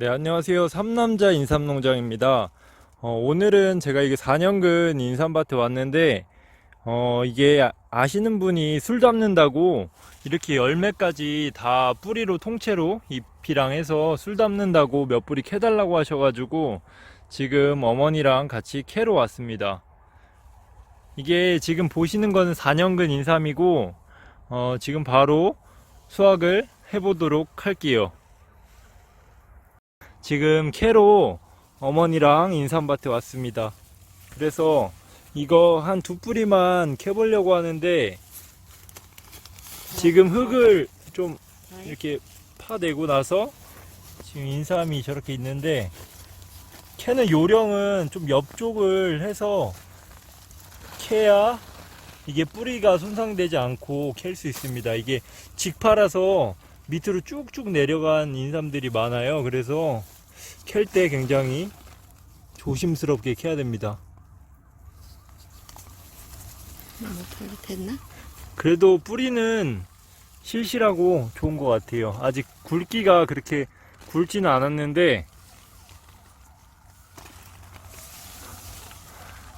네, 안녕하세요. 삼남자 인삼농장입니다. 어, 오늘은 제가 이게 4년근 인삼밭에 왔는데, 어, 이게 아- 아시는 분이 술 담는다고 이렇게 열매까지 다 뿌리로 통째로 잎이랑 해서 술 담는다고 몇 뿌리 캐달라고 하셔가지고 지금 어머니랑 같이 캐러 왔습니다. 이게 지금 보시는 거는 4년근 인삼이고, 어, 지금 바로 수확을 해보도록 할게요. 지금 캐로 어머니랑 인삼밭에 왔습니다. 그래서 이거 한 두 뿌리만 캐보려고 하는데 지금 흙을 좀 이렇게 파내고 나서 지금 인삼이 저렇게 있는데 캐는 요령은 좀 옆쪽을 해서 캐야 이게 뿌리가 손상되지 않고 캘 수 있습니다. 이게 직파라서 밑으로 쭉쭉 내려간 인삼들이 많아요. 그래서 캘 때 굉장히 조심스럽게 캐야 됩니다. 뭐 됐나? 그래도 뿌리는 실실하고 좋은 것 같아요. 아직 굵기가 그렇게 굵지는 않았는데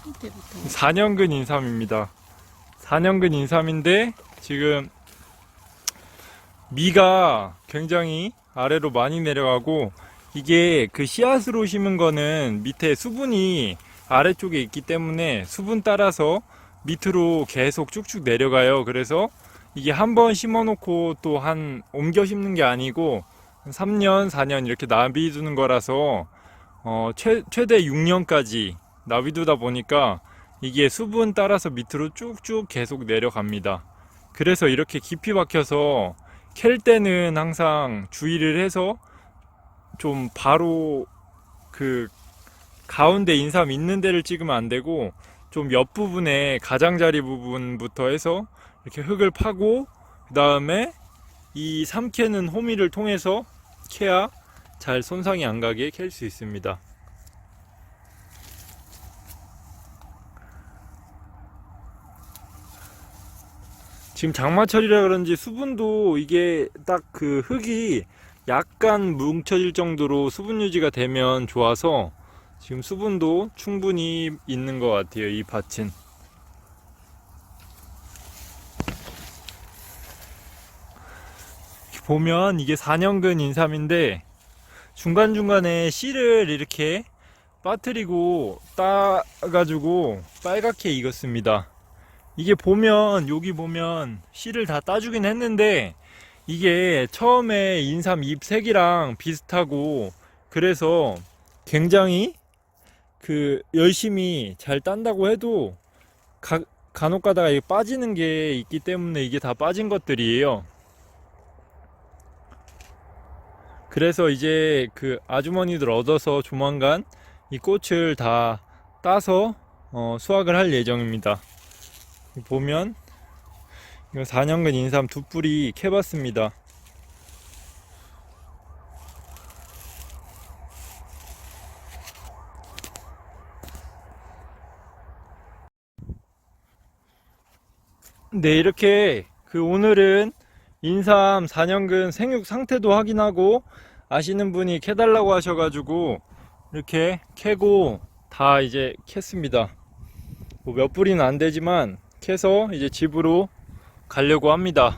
이때부터 4년근 인삼입니다. 4년근 인삼인데 지금 미가 굉장히 아래로 많이 내려가고 이게 그 씨앗으로 심은 거는 밑에 수분이 아래쪽에 있기 때문에 수분 따라서 밑으로 계속 쭉쭉 내려가요. 그래서 이게 한 번 심어 놓고 또 한 옮겨 심는 게 아니고 3년, 4년 이렇게 나비 두는 거라서 어, 최, 최대 6년까지 나비 두다 보니까 이게 수분 따라서 밑으로 쭉쭉 계속 내려갑니다. 그래서 이렇게 깊이 박혀서 캘 때는 항상 주의를 해서 좀 바로 그 가운데 인삼 있는 데를 찍으면 안 되고 좀 옆부분에 가장자리 부분부터 해서 이렇게 흙을 파고 그 다음에 이 삼캐는 호미를 통해서 캐야 잘 손상이 안 가게 캘 수 있습니다. 지금 장마철이라 그런지 수분도 이게 딱 그 흙이 약간 뭉쳐질 정도로 수분 유지가 되면 좋아서 지금 수분도 충분히 있는 것 같아요 이 밭은. 보면 이게 4년근 인삼인데 중간중간에 씨를 이렇게 빠뜨리고 따가지고 빨갛게 익었습니다 이게 보면 여기 보면 씨를 다 따주긴 했는데 이게 처음에 인삼 잎 색이랑 비슷하고 그래서 굉장히 그 열심히 잘 딴다고 해도 가, 간혹 가다가 빠지는 게 있기 때문에 이게 다 빠진 것들이에요. 그래서 이제 그 아주머니들 얻어서 조만간 이 꽃을 다 따서 어, 수확을 할 예정입니다. 보면 이거 4년근 인삼 두 뿌리 캐봤습니다. 네, 이렇게 그 오늘은 인삼 4년근 생육 상태도 확인하고 아시는 분이 캐달라고 하셔가지고 이렇게 캐고 다 이제 캤습니다. 뭐 몇 뿌리는 안 되지만 캐서 이제 집으로 가려고 합니다.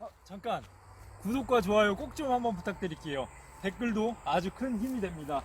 아, 잠깐 구독과 좋아요 꼭 좀 한번 부탁드릴게요. 댓글도 아주 큰 힘이 됩니다.